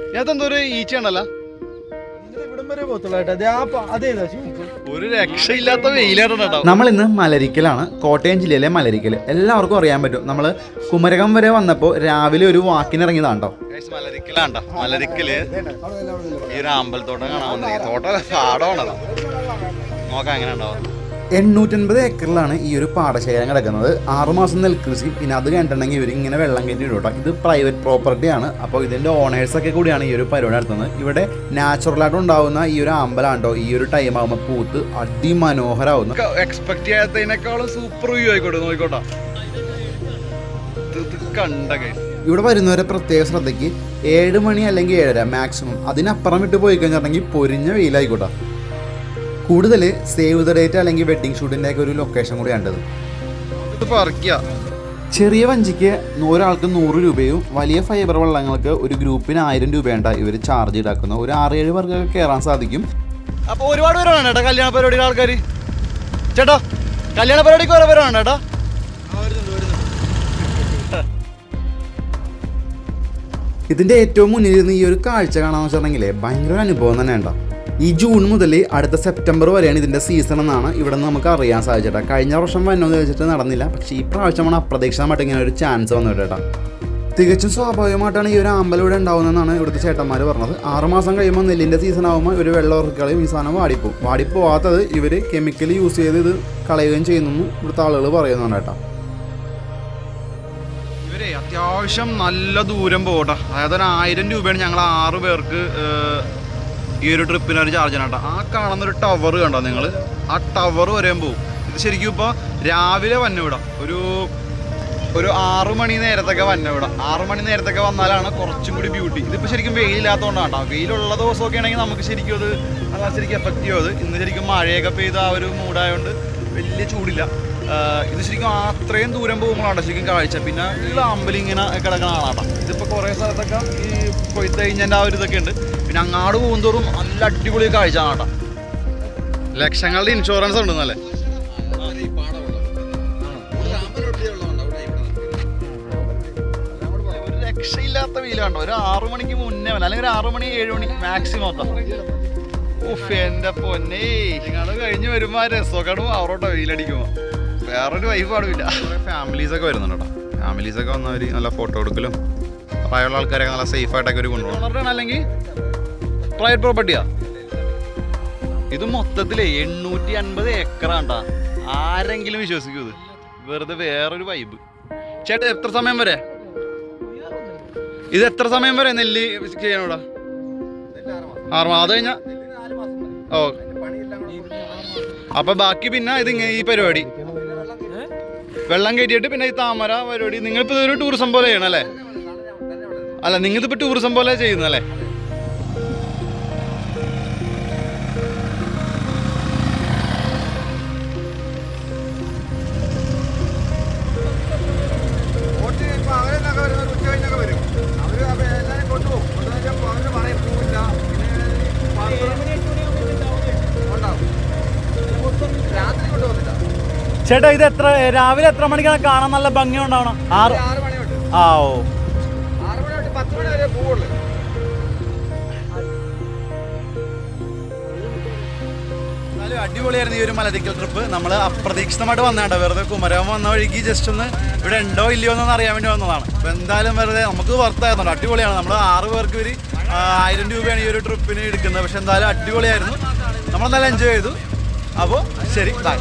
ഇതിനകത്ത് ഒരു ഈച്ച ഇവിടം വരെ പോകത്തുള്ളൂ ദേ ആ പ- അതേതാ ഒരു രക്ഷയില്ലാത്ത നമ്മൾ ഇന്ന് മലരിക്കലാണ് കോട്ടയം ജില്ലയിലെ മലരിക്കൽ. എല്ലാവർക്കും അറിയാൻ പറ്റും. നമ്മൾ കുമരകം വരെ വന്നപ്പോൾ രാവിലെ ഒരു വാക്കിന് ഇറങ്ങിയതാണ്ടോ മലരിക്കലാണ്ടോ മലരിക്കൽ ഈ ഒരു അമ്പലത്തോട്ടം കാണാൻ വന്നിരിക്കും തോട്ടം നോക്കാം എങ്ങനെ ഉണ്ടാവും? എണ്ണൂറ്റൻപത് ഏക്കറിലാണ് ഈ ഒരു പാടശേഖരം കിടക്കുന്നത്. ആറുമാസം നെൽകൃഷി പിന്നെ അത് കണ്ടിട്ടുണ്ടെങ്കിൽ ഇവർ ഇങ്ങനെ വെള്ളം കയറ്റി ഇടും ഇത് പ്രൈവറ്റ് പ്രോപ്പർട്ടിയാണ് അപ്പോൾ ഇതിന്റെ ഓണേഴ്സൊക്കെ കൂടിയാണ് ഈ ഒരു പരിപാടി നടത്തുന്നത്. ഇവിടെ നാച്ചുറലായിട്ട് ഉണ്ടാവുന്ന ഈ ഒരു അമ്പലമാണ് കേട്ടോ. ഈ ഒരു ടൈം ആകുമ്പോൾ പൂത്ത് അതിമനോഹരമാവുന്നു എക്സ്പെക്ട് ചെയ്യാത്തതിനേക്കാളും സൂപ്പർ വ്യൂ ആയിക്കോട്ടെ ഇത് കണ്ട. ഇവിടെ വരുന്നവരെ പ്രത്യേക ശ്രദ്ധയ്ക്ക് ഏഴ് മണി അല്ലെങ്കിൽ ഏഴര മാക്സിമം അതിനപ്പുറം വിട്ട് പോയി കഴിഞ്ഞിട്ടുണ്ടെങ്കിൽ പൊരിഞ്ഞ വെയിലായിക്കോട്ടെ. കൂടുതൽ സേവ് ദ ഡേറ്റ് അല്ലെങ്കിൽ വെഡിങ് ഷൂട്ടിന്റെ ഒക്കെ ഒരു ലൊക്കേഷൻ കൂടി കണ്ടത്. ചെറിയ വഞ്ചിക്ക് ഒരാൾക്ക് നൂറ് രൂപയും വലിയ ഫൈബർ വള്ളങ്ങൾക്ക് ഒരു ഗ്രൂപ്പിന് ആയിരം രൂപയുണ്ട ഇവർ ചാർജ് ഈടാക്കുന്നത് ഒരു ആറ് ഏഴ് പേർക്കൊക്കെ കയറാൻ സാധിക്കും. അപ്പോൾ ഒരുപാട് പേരാണ് ചേട്ടാ കല്യാണ പരിപാടിയുടെ ആൾക്കാർ ചേട്ടാ കല്യാണ പരിപാടിക്ക് ഓരോ പേരാണ് ചേട്ടാ ഇതിന്റെ ഏറ്റവും മുന്നിൽ നിന്ന് ഈ ഒരു കാഴ്ച കാണാമെന്ന് വെച്ചിട്ടുണ്ടെങ്കിൽ ഭയങ്കര അനുഭവം തന്നെ ഉണ്ടോ? ഈ ജൂൺ മുതൽ അടുത്ത സെപ്റ്റംബർ വരെയാണ് ഇതിന്റെ സീസൺ എന്നാണ് ഇവിടെ നിന്ന് നമുക്ക് അറിയാൻ സാധിച്ചേട്ടാ. കഴിഞ്ഞ വർഷം വന്നോന്ന് ചോദിച്ചിട്ട് നടന്നില്ല. പക്ഷേ ഈ പ്രാവശ്യമാണ് അപ്രതീക്ഷിതമായിട്ട് ഇങ്ങനെ ഒരു ചാൻസ് വന്നു കേട്ടോ തികച്ചും സ്വാഭാവികമായിട്ടാണ് ഈ ഒരു അമ്പലം ഇവിടെ ഉണ്ടാവുന്നതെന്നാണ് ഇവിടുത്തെ ചേട്ടന്മാർ പറഞ്ഞത്. ആറുമാസം കഴിയുമ്പോൾ നെല്ലിന്റെ സീസൺ ആകുമ്പോൾ ഇവർ വെള്ളം ഇറക്കുകയും ഈ സാധനം വാടിപ്പോ വാടിപ്പോവാത്തത് ഇവർ കെമിക്കൽ യൂസ് ചെയ്ത് ഇത് കളയുകയും ചെയ്യുന്നു ഇവിടുത്തെ ആളുകൾ പറയുന്നുണ്ട് കേട്ടോ അത്യാവശ്യം നല്ല ദൂരം പോകട്ടെ അതായത് ഒരു ആയിരം രൂപയാണ് ഞങ്ങൾ ആറ് പേർക്ക് ഈ ഒരു ട്രിപ്പിന് ഒരു ചാർജ് കേട്ടോ. ആ കാണുന്ന ഒരു ടവർ കണ്ടോ നിങ്ങൾ ആ ടവർ വരെയും പോകും ഇത് ശരിക്കും ഇപ്പോൾ രാവിലെ വന്നുവിടാം ഒരു ഒരു ആറു മണി നേരത്തൊക്കെ വന്നുവിടാം ആറു മണി നേരത്തൊക്കെ വന്നാലാണ് കുറച്ചും കൂടി ബ്യൂട്ടി ഇതിപ്പോൾ ശരിക്കും വെയിലില്ലാത്തതുകൊണ്ടാണ് കേട്ടോ. വെയിലുള്ള ദിവസമൊക്കെ ആണെങ്കിൽ നമുക്ക് ശരിക്കും അത് നല്ല ശരിക്കും എഫക്റ്റീവ് അത്. ഇന്ന് ശരിക്കും മഴയൊക്കെ പെയ്ത് ആ ഒരു മൂടായതുകൊണ്ട് വലിയ ചൂടില്ല. ഇത് ശരിക്കും അത്രയും ദൂരം പോകുമ്പോഴാണ് ശരിക്കും കാഴ്ച. പിന്നെ ഉള്ള അമ്പലം ഇങ്ങനെ കിടക്കണ ആളാട്ടോ ഇതിപ്പോൾ കുറേ സ്ഥലത്തൊക്കെ ഈ കൊയ്ത്ത് കഴിഞ്ഞതിന്റെ ആ ഒരു ഇതൊക്കെ ഉണ്ട്. പിന്നെ അങ്ങാട് പോകുന്തോറും നല്ല അടിപൊളി കാഴ്ച ആണ് കേട്ടോ. ലക്ഷങ്ങളുടെ ഇൻഷുറൻസ് ഉണ്ട് എന്നല്ലേ രക്ഷയില്ലാത്ത വെയിലാണ്ടോ ഒരു ആറു മണിക്ക് മുന്നേ അല്ലെങ്കിൽ ഒരു ആറു മണി ഏഴു മണി മാക്സിമം ഉഫ് എന്റെ പൊന്നേ. നിങ്ങൾ കഴിഞ്ഞ് വരുമ്പോ ആ രസമൊക്കെ അവരോട്ടോ വെയിലടിക്കുമ്പോ. വേറൊരു വൈഫ് പാടില്ല. ഫാമിലീസ് ഒക്കെ വരുന്നുണ്ട് കേട്ടോ. ഫാമിലീസ് ഒക്കെ വന്നവർ നല്ല ഫോട്ടോ എടുക്കലും പ്രായമുള്ള ആൾക്കാരൊക്കെ നല്ല സേഫ് ആയിട്ടൊക്കെ ഒരു കൊണ്ടുപോകണം അല്ലെങ്കിൽ പ്രൈവറ്റ് പ്രോപ്പർട്ടിയാ ഇത് മൊത്തത്തിലേ എണ്ണൂറ്റി അൻപത് ഏക്കറാണ്ടാ ആരെങ്കിലും വിശ്വസിക്കൂ ഇത്. വെറുതെ വേറൊരു വൈബ് ചേട്ടാ എത്ര സമയം വരെ? ഇത് എത്ര സമയം വരെ നെല്ല് ചെയ്യണോടാ ആറ് മാസം അത് കഴിഞ്ഞാ ഓ. അപ്പൊ ബാക്കി പിന്നെ ഇത് ഈ പരിപാടി. വെള്ളം കയറ്റിയിട്ട് പിന്നെ ഈ താമര പരിപാടി നിങ്ങളിപ്പോ ഇതൊരു ടൂറിസം പോലെ ചെയ്യണല്ലേ അല്ലേ? അല്ല ഇപ്പൊ ടൂറിസം പോലെ ചെയ്യുന്നല്ലേ ചേട്ടാ ഇത് എത്ര രാവിലെ എത്ര മണിക്കാണ് കാണാൻ നല്ല ഭംഗി ഉണ്ടാവണം? ആറ് ആ ഓ. അടിപൊളിയായിരുന്നു ഈ ഒരു മലദിക്കൽ ട്രിപ്പ് നമ്മൾ അപ്രതീക്ഷിതമായിട്ട് വന്നാട്ടോ വെറുതെ കുമരകം വന്ന വഴിക്ക് ജസ്റ്റ് ഒന്ന് ഇവിടെ ഉണ്ടോ ഇല്ലയോ എന്നൊന്ന് അറിയാൻ വേണ്ടി വന്നതാണ്. അപ്പോൾ എന്തായാലും വെറുതെ നമുക്ക് വർത്തായിരുന്നു അടിപൊളിയാണ്. നമ്മൾ ആറ് പേർക്ക് ഒരു ആയിരം രൂപയാണ് ഈ ഒരു ട്രിപ്പിന് എടുക്കുന്നത്. പക്ഷെ എന്തായാലും അടിപൊളിയായിരുന്നു. നമ്മൾ നമ്മളെന്തായാലും എൻജോയ് ചെയ്തു. അപ്പോൾ ശരി ബൈ